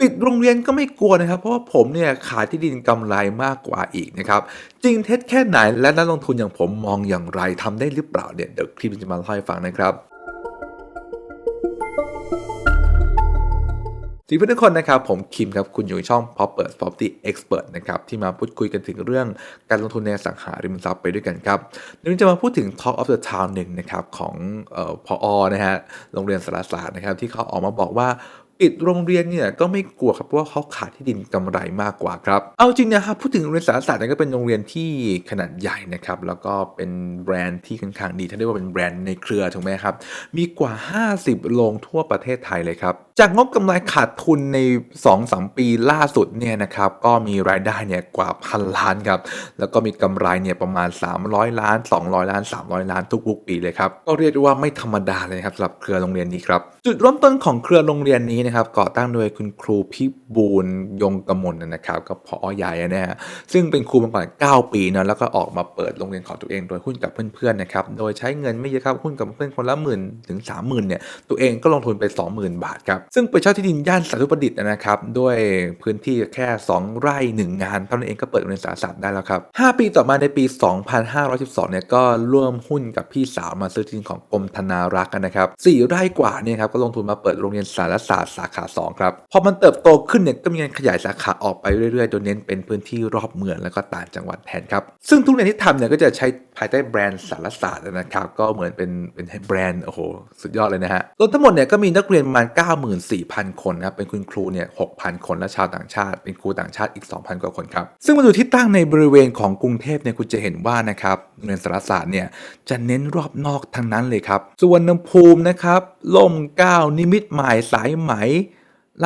ปิดโรงเรียนก็ไม่กลัวนะครับ เพราะว่าผมเนี่ยขายที่ดินกำไรมากกว่าอีกนะครับ จริงเท็จแค่ไหนและนักลงทุนอย่างผมมองอย่างไรทำได้หรือเปล่าเนี่ยเดี๋ยวคลิปจะมาเล่าให้ฟังนะครับสวัสดีเพื่อนทุกคนนะครับผมคิมครับคุณอยู่ในช่อง Popper Property Expert นะครับที่มาพูดคุยกันถึงเรื่องการลงทุนในสังหาริมทรัพย์ไปด้วยกันครับวันนี้จะมาพูดถึง Talk of the Town หนึ่งนะครับของเอ่ออนะฮะโรงเรียนสารศาสตร์นะครับที่เขาออกมาบอกว่า ปิดโรงเรียนเนี่ยก็ไม่กลัวครับเพราะว่าเขาขาดที่ดินกำไรมากกว่าครับ เอาจริงนะครับพูดถึงโรงเรียนสารศาสตร์เนี่ยก็เป็นโรงเรียนที่ขนาดใหญ่นะครับแล้วก็เป็นแบรนด์ที่ค่อนข้างดีถ้าเรียกว่าเป็นแบรนด์ในเครือถูกไหมครับมีกว่า 50 โรงทั่วประเทศไทยเลยครับ จากงบกำไรขาดทุนใน 2-3 ปีล่าสุดเนี่ยนะครับก็มีรายได้เนี่ยกว่าพันล้านครับแล้วก็มีกำไรเนี่ยประมาณ 300 ล้าน 200 ล้าน 300 ล้านทุกๆปีเลยครับก็เรียกได้ว่าไม่ธรรมดาเลยครับสำหรับเครือโรงเรียนนี้ครับจุดเริ่มต้นของเครือโรงเรียนนี้นะครับก่อตั้งโดยคุณครูพิบูลยงกมลนะครับกับพอใหญ่นะฮะซึ่งเป็นครูมาก่อน9ปีเนาะแล้วก็ออกมาเปิดโรงเรียนของตัวเองโดยหุ้นกับเพื่อนๆนะครับโดยใช้เงินไม่เยอะครับหุ้นกับเพื่อนคนละหมื่นถึง30,000เนี่ยตัวเองก็ลงทุนไป 20,000 บาทครับซึ่งไปเช่าที่ดินย่านสาธุประดิษฐ์นะครับ ด้วยพื้นที่แค่ 2 ไร่ 1 งานเท่านั้นเองก็เปิดโรงเรียนสารศาสตร์ได้แล้วครับ 5 ปีต่อมาในปี 2512 เนี่ยก็ร่วมหุ้นกับพี่สาวมาซื้อที่ดินของกรมธนารักษ์นะครับ4ไร่กว่าเนี่ยครับก็ลงทุนมาเปิดโรงเรียนสารศาสตร์สาขา 2 ครับ พอมันเติบโตขึ้นเนี่ยก็มีการขยายสาขาออกไปเรื่อยๆโดยเน้นเป็นพื้นที่รอบเมืองแล้วก็ต่างจังหวัดแทนครับ ซึ่งทุกเรียนที่ทำเนี่ยก็จะใช้ภายใต้แบรนด์สารศาสตร์นะครับ ก็เหมือนเป็นเป็นแบรนด์โอ้โหสุดยอดเลยนะฮะรวมทั้งหมดเนี่ยก็มีนักเรียนประมาณ4,000 คนนะครับเป็นคุณครูเนี่ย6,000 คนและชาวต่างชาติ เป็นครูต่างชาติอีก 2,000 กว่าคนครับซึ่งมาดูที่ตั้งในบริเวณของกรุงเทพเนี่ยคุณจะเห็นว่านะครับโรงเรียนสารศาสตร์เนี่ยจะเน้นรอบนอกทั้งนั้นเลยครับส่วนน้ำภูมินะครับล่มเก้านิมิตหมายสายไหม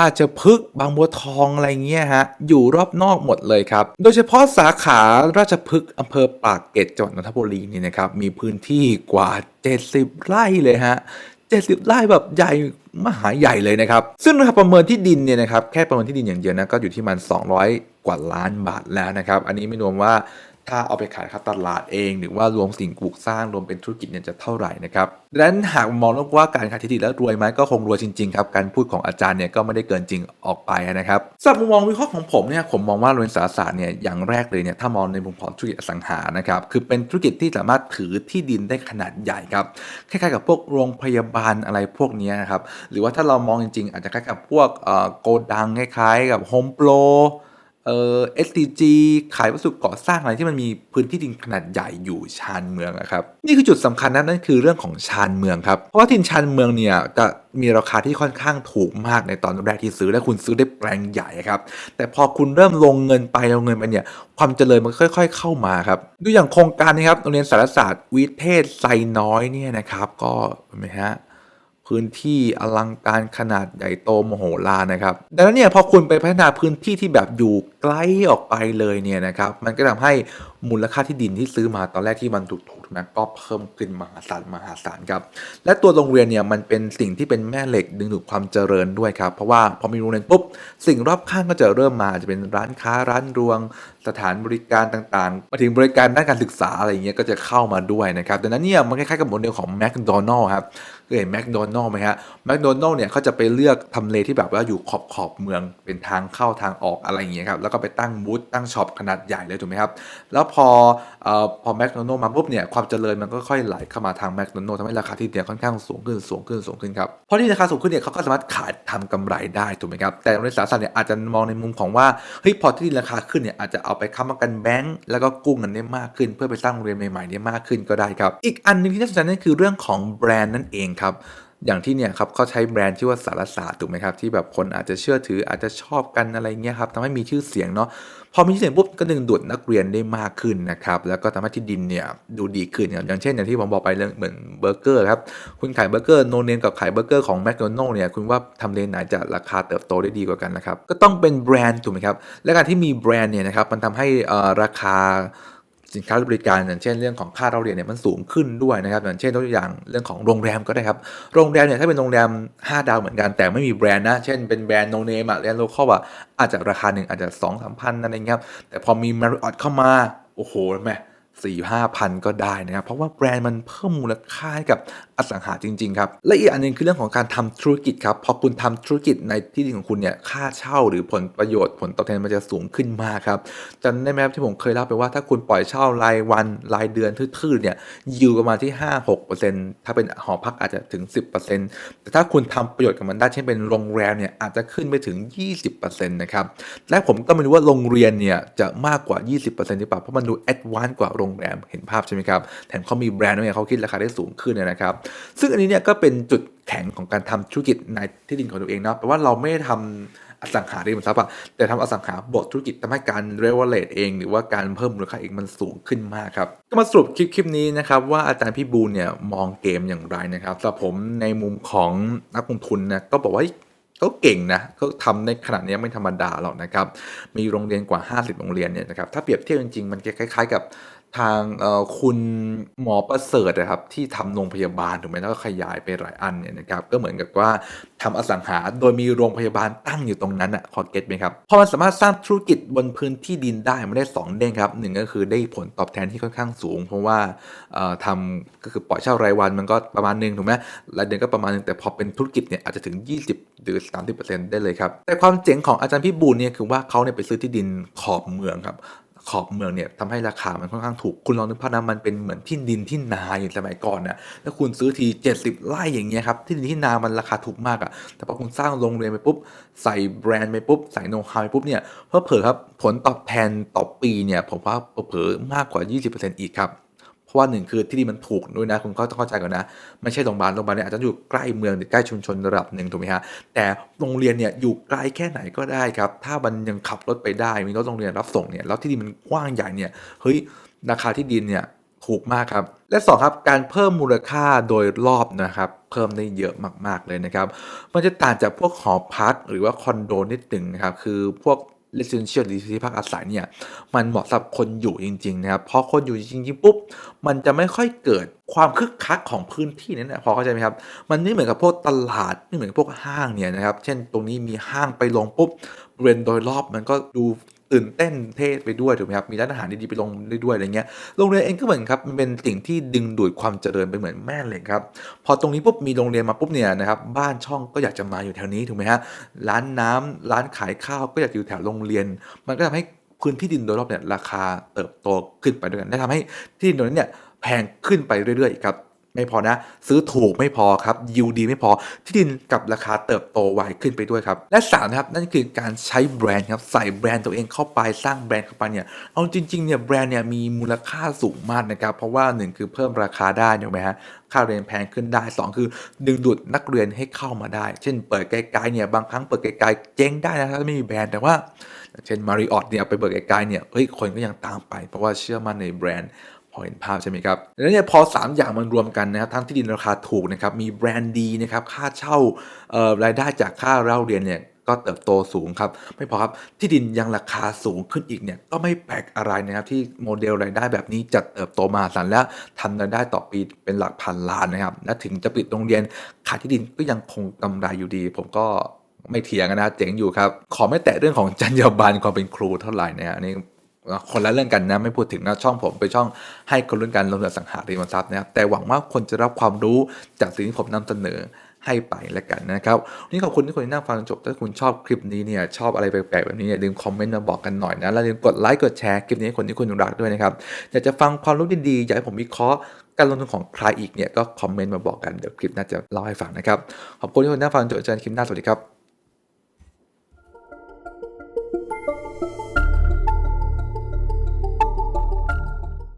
ราชพฤกษ์บางบัวทองอะไรเงี้ยฮะอยู่รอบนอกหมดเลยครับ โดยเฉพาะสาขาราชพฤกษ์อำเภอปากเกร็ดจังหวัดนนทบุรีนี่นะครับมีพื้นที่กว่า 70 ไร่เลยฮะ70 ไร่แบบใหญ่ มหาใหญ่เลยนะครับ ซึ่งราคาประเมินที่ดินเนี่ยนะครับแค่ประเมินที่ดินอย่างเดียวนะก็อยู่ที่มัน 200 กว่าล้านบาทแล้วนะครับ อันนี้ไม่รวมว่า ถ้าเอาไปขายครับตลาดเอง หรือว่ารวมสิ่งปลูกสร้างรวมเป็นธุรกิจเนี่ยจะเท่าไหร่นะครับดังนั้นหากมองว่าการขายที่ดินแล้วรวยไหมก็คงรวยจริงๆครับการพูดของอาจารย์เนี่ยก็ไม่ได้เกินจริงออกไปนะครับสำหรับมุมมองวิเคราะห์ของผมเนี่ยผมมองว่าโรงสารศาสตร์เนี่ยอย่างแรกเลยเนี่ยถ้ามองในมุมของธุรกิจอสังหานะครับคือเป็นธุรกิจที่สามารถถือที่ดินได้ขนาดใหญ่ครับคล้ายๆกับพวกโรงพยาบาลอะไรพวกนี้นะครับหรือว่าถ้าเรามองจริงๆ อาจจะคล้ายกับพวกโกดังคล้ายๆกับโฮมโปร เอ่อ STG ขายวัสดุก่อสร้างอะไรที่มันมีพื้นที่ดินขนาดใหญ่อยู่ชานเมืองอะครับ นี่คือจุดสำคัญนะนั่นคือเรื่องของชานเมืองครับ เพราะว่าทินชานเมืองเนี่ยจะมีราคาที่ค่อนข้างถูกมากในตอนแรกที่ซื้อและคุณซื้อได้แปลงใหญ่ครับ แต่พอคุณเริ่มลงเงินไปลงเงินไปเนี่ยความเจริญมันค่อย ๆ เข้ามาครับดูอย่างโครงการนี้ครับโรงเรียนสารศาสตร์วิเทศไซน้อยเนี่ยนะครับ ก็เห็นไหมฮะ พื้นที่อลังการขนาดใหญ่โตมโหฬารนะครับ ดังนั้นเนี่ยพอคุณไปพัฒนาพื้นที่ที่แบบอยู่ไกลออกไปเลยเนี่ยนะครับ มันก็ทำให้ มูลค่าที่ดินที่ซื้อมาตอนแรกที่มันถูกๆนะก็เพิ่มขึ้นมหาศาลมหาศาลครับ และตัวโรงเรียนเนี่ยมันเป็นสิ่งที่เป็นแม่เหล็กดึงดูดความเจริญด้วยครับ เพราะว่าพอมีโรงเรียนปุ๊บสิ่งรอบข้างก็จะเริ่มมาจะเป็นร้านค้าร้านรวง สถานบริการต่างๆมาถึงบริการด้านการศึกษาอะไรเงี้ยก็จะเข้ามาด้วยนะครับดังนั้นเนี่ยมันคล้ายๆกับโมเดลของแมคโดนัลล์ครับเคยเห็นแมคโดนัลล์ไหมฮะแมคโดนัลล์เนี่ยเขาจะไปเลือกทำเลที่แบบว่าอยู่ขอบขอบเมืองเป็นทางเข้าทางออกอะไรอย่างเงี้ยครับแล้วก็ไปตั้งบูธตั้งช็อปขนาดใหญ่เลยถูกไหมครับแล้วพอเอ่อพอแมคโดนัลล์มาปุ๊บเนี่ยความเจริญมันก็ค่อยไหลเข้ามาทางแมคโดนัลล์ทำให้ราคาที่เนี่ยค่อนข้างสูงขึ้นสูงขึ้นสูงขึ้นครับเพราะที่ราคาสูงขึ้นเนี่ยเขาก็สามารถขายทำกำไรได้ถูกไหมครับแต่ในสารสัตว์เนี่ยอาจจะมองในมุมของว่าเฮ้ยพอที่ราคาขึ้นเนี่ยอาจจะเอาไปค้ำประกันแบงก์แล้วก็กู้เงินได้มากขึ้น เพื่อไปสร้างโรงเรียนใหม่ๆเนี่ยมากขึ้นก็ได้ครับอีกอันหนึงที่น่าสนใจนั่นคือเรื่องของแบรนด์นั่นเองครับ อย่างที่เนี่ยครับเขาใช้แบรนด์ชื่อว่าสารศาสตร์ถูกไหมครับที่แบบคนอาจจะเชื่อถืออาจจะชอบกันอะไรเงี้ยครับทำให้มีชื่อเสียงเนาะพอมีชื่อเสียงปุ๊บก็ดึงดูดนักเรียนได้มากขึ้นนะครับแล้วก็ทำให้ที่ดินเนี่ยดูดีขึ้นอย่างเช่นอย่างที่ผมบอกไปเรื่องเหมือนเบอร์เกอร์ครับคุณขายเบอร์เกอร์โนเนนกับขายเบอร์เกอร์ของแมคโดนัลล์เนี่ยคุณว่าทำเลไหนจะราคาเติบโตได้ดีกว่ากันนะครับก็ต้องเป็นแบรนด์ถูกไหมครับและการที่มีแบรนด์เนี่ยนะครับมันทำให้อ่อราคา สินค้าและบริการอย่างเช่นเรื่องของค่าเราเรียนเนี่ยมันสูงขึ้นด้วยนะครับอย่างเช่นตัวอย่างเรื่องของโรงแรมก็ได้ครับโรงแรมเนี่ยถ้าเป็นโรงแรม 5 ดาวเหมือนกันแต่ไม่มีแบรนด์นะเช่นเป็นแบรนด์โนเนมอะแบรนด์โลคอลอะอาจจะราคาหนึ่งอาจจะ2 3 0 0พันอะไรเงี้ยครับแต่พอมีมาริออทเข้ามาโอ้โหแม่สี่ห้าพันก็ได้นะครับ เพราะว่าแบรนด์มันเพิ่มมูลค่าให้กับอสังหาจริงๆครับและอีกอันหนึงคือเรื่องของการทำธุรกิจครับพอคุณทำธุรกิจในที่ดินของคุณเนี่ยค่าเช่าหรือผลประโยชน์ผลตอบแทนมันจะสูงขึ้นมากครับจำได้ไหมครับที่ผมเคยเล่าไปว่าถ้าคุณปล่อยเช่ารายวันรายเดือนทื่อๆเนี่ยยิวประมาณที่ 5-6%ถ้าเป็นหอพักอาจจะถึง 10%แต่ถ้าคุณทำประโยชน์กับมันได้เช่นเป็นโรงแรมเนี่ยอาจจะขึ้นไปถึง 20%นะครับและผมก็ไม่รู้ว่าโรงเรียนเนี่ยจะมากกว่า 20%หรือเปล่าเพราะมันดูแอดวานซ์กว่าโรงแรมเห็นภาพใช่ไหมครับแถมเขามีแบรนด์ด้วยเขาคิดราคาได้สูงขึ้นนะครับซึ่งอันนี้เนี่ยก็เป็นจุดแข็งของการทำธุรกิจในที่ดินของตัวเองเนาะแปลว่าเราไม่ได้ทำอสังหาริมทรัพย์อะแต่ทำอสังหาบวกธุรกิจทำให้การเรเวลเลตเอง หรือว่าการเพิ่มมูลค่าเองมันสูงขึ้นมากครับ ก็มาสรุปคลิปคลิปนี้นะครับว่าอาจารย์พี่บูลเนี่ยมองเกมอย่างไรนะครับสำหรับผมในมุมของนักลงทุนนะก็บอกว่าเขาเก่งนะเขาทำในขนาดนี้ไม่ธรรมดาหรอกนะครับ มีโรงเรียนกว่า 50 โรงเรียนเนี่ยนะครับ ถ้าเปรียบเทียบจริงๆ มันคล้ายๆกับ ทางเอ่อคุณหมอประเสริฐนะครับที่ทำโรงพยาบาลถูกไหมแล้วก็ขยายไปหลายอันเนี่ยนะครับก็เหมือนกับว่าทำอสังหาโดยมีโรงพยาบาลตั้งอยู่ตรงนั้นอะพอเก็ตไหมครับพอมันสามารถสร้างธุรกิจบนพื้นที่ดินได้มันได้สองเด้งครับหนึ่งก็คือได้ผลตอบแทนที่ค่อนข้างสูง เพราะว่าเอ่อทำก็คือปล่อยเช่ารายวันมันก็ประมาณหนึงถูกไหมรายเดือนก็ประมาณหนึงแต่พอเป็นธุรกิจเนี่ยอาจจะถึง 20 หรือ 30%ได้เลยครับแต่ความเจ๋งของอาจารย์พี่บูลเนี่ยคือว่าเขาเนี่ยไปซื้อที่ดินขอบเมืองครับ ขอบเมืองเนี่ยทำให้ราคามันค่อนข้างถูก คุณลองนึกภาพนะมันเป็นเหมือนที่ดินที่นาอย่างสมัยก่อนนะแล้วคุณซื้อที 70ไร่อย่างเงี้ยครับที่ดินที่นามันราคาถูกมากอะ่ะแต่พอคุณสร้างโรงเรียนไปปุ๊บใส่แบรนด์ไปปุ๊บใส่โน้ตฮาวไปปุ๊บเนี่ยเพื่อเผอครับผลตอบแทนต่อปีเนี่ยผมว่าเผอมากกว่า 20%อีกครับ ราะว่าหนึ่งคือที่ดินมันถูกด้วยนะคุณก็ต้องเข้าใจก่อนนะไม่ใช่โรงพยาบาลโรงพยาบาลเนี่ยอาจจะอยู่ใกล้เมืองหรือใกล้ชุมชนระดับหนึ่งถูกไหมฮะแต่โรงเรียนเนี่ยอยู่ไกลแค่ไหนก็ได้ครับ ถ้ามันยังขับรถไปได้มีรถโรงเรียนรับส่งเนี่ยแล้วที่ดินมันกว้างใหญ่เนี่ยเฮ้ยราคาที่ดินเนี่ยถูกมากครับ และสองครับการเพิ่มมูลค่าโดยรอบนะครับ เพิ่มได้เยอะมาก ๆ เลยนะครับ มันจะต่างจากพวกหอพักหรือว่าคอนโดนิดหนึ่งนะครับ คือพวก residential หรือที่พักอาศัยเนี่ยมันเหมาะสำหรับคนอยู่จริงๆนะครับพอคนอยู่จริงๆปุ๊บมันจะไม่ค่อยเกิดความคึกคักของพื้นที่นั้นนะพอเข้าใจไหมครับมันไม่เหมือนกับพวกตลาดไม่เหมือนพวกห้างเนี่ยนะครับเช่นตรงนี้มีห้างไปลงปุ๊บบริเวณโดยรอบมันก็ดู ตื่นเต้นเท่ไปด้วยถูกไหมครับมีร้านอาหารดีๆไปลงได้ด้วยอะไรเงี้ยโรงเรียนเองก็เหมือนครับมันเป็นสิ่งที่ดึงดูดความเจริญไปเหมือนแม่เหล็กครับพอตรงนี้ปุ๊บมีโรงเรียนมาปุ๊บเนี่ยนะครับบ้านช่องก็อยากจะมาอยู่แถวนี้ถูกไหมฮะร้านน้ำร้านขายข้าวก็อยากอยู่แถวโรงเรียน มันก็ทำให้พื้นที่ดินโดยรอบเนี่ยราคาเติบโตขึ้นไปด้วยกันและทำให้ที่ดินตรงนั้นเนี่ยแพงขึ้นไปเรื่อยๆครับ ไม่พอนะ ซื้อถูกไม่พอครับยิวดีไม่พอ ที่ดินกับราคาเติบโตไวขึ้นไปด้วยครับ และสามนะครับนั่นคือการใช้แบรนด์ครับใส่แบรนด์ตัวเองเข้าไปสร้างแบรนด์เข้าไปเนี่ยเอาจริงๆเนี่ยแบรนด์เนี่ยมีมูลค่าสูงมากนะครับ เพราะว่าหนึ่งคือเพิ่มราคาได้ถูกไหมฮะค่าเรียนแพงขึ้นได้สองคือดึงดูดนักเรียนให้เข้ามาได้ เช่นเปิดไกลๆเนี่ยบางครั้งเปิดไกลๆเจ๊งได้นะถ้าไม่มีแบรนด์แต่ว่า เช่นมาริออตเนี่ยไปเปิดไกลๆเนี่ยเฮ้ยคนก็ยังตามไป เพราะว่าเชื่อมั่นในแบรนด์ พอเห็นภาพใช่ไหมครับแล้วเนี่ยพอ 3 อย่างมันรวมกันนะครับทั้งที่ดินราคาถูกนะครับมีแบรนด์ดีนะครับค่าเช่ารายได้จากค่าเล่าเรียนเนี่ยก็เติบโตสูงครับ ไม่พอครับที่ดินยังราคาสูงขึ้นอีกเนี่ยก็ไม่แปลกอะไรนะครับที่โมเดลรายได้แบบนี้จะเติบโตมาศาลและทำรายได้ต่อปีเป็นหลักพันล้านนะครับและถึงจะปิดโรงเรียนขายที่ดินก็ยังคงกำไรอยู่ดี ผมก็ไม่เถียงนะเจ๋งอยู่ครับ ขอไม่แตะเรื่องของจรรยาบรรณความเป็นครูเท่าไหร่นะฮะอันนี้ คนละเรื่องกันนะไม่พูดถึงนะช่องผมเป็นช่องให้คนรุ่นการลงทุนสังหาริมทรัพย์นะครับแต่หวังว่าคนจะรับความรู้จากสิ่งที่ผมนำเสนอให้ไปแล้วกันนะครับวันนี่ขอบคุณที่คนที่นั่งฟังจนจบถ้าคุณชอบคลิปนี้เนี่ยชอบอะไรแปลกๆแบบนี้อย่าลืมคอมเมนต์มาบอกกันหน่อยนะแล้วอย่าลืมกดไลค์กดแชร์คลิปนี้ให้คนที่คุณรักด้วยนะครับอยากจะฟังความรู้ดีๆอยากให้ผมวิเคราะห์การลงทุนของใครอีกเนี่ยก็คอมเมนต์มาบอกกันเดี๋ยวคลิปหน่าจะเล่าให้ฟังนะครับขอบคุณที่คนที่นั่งฟังจนจบจนคลิปหน้าสวัสดีครับ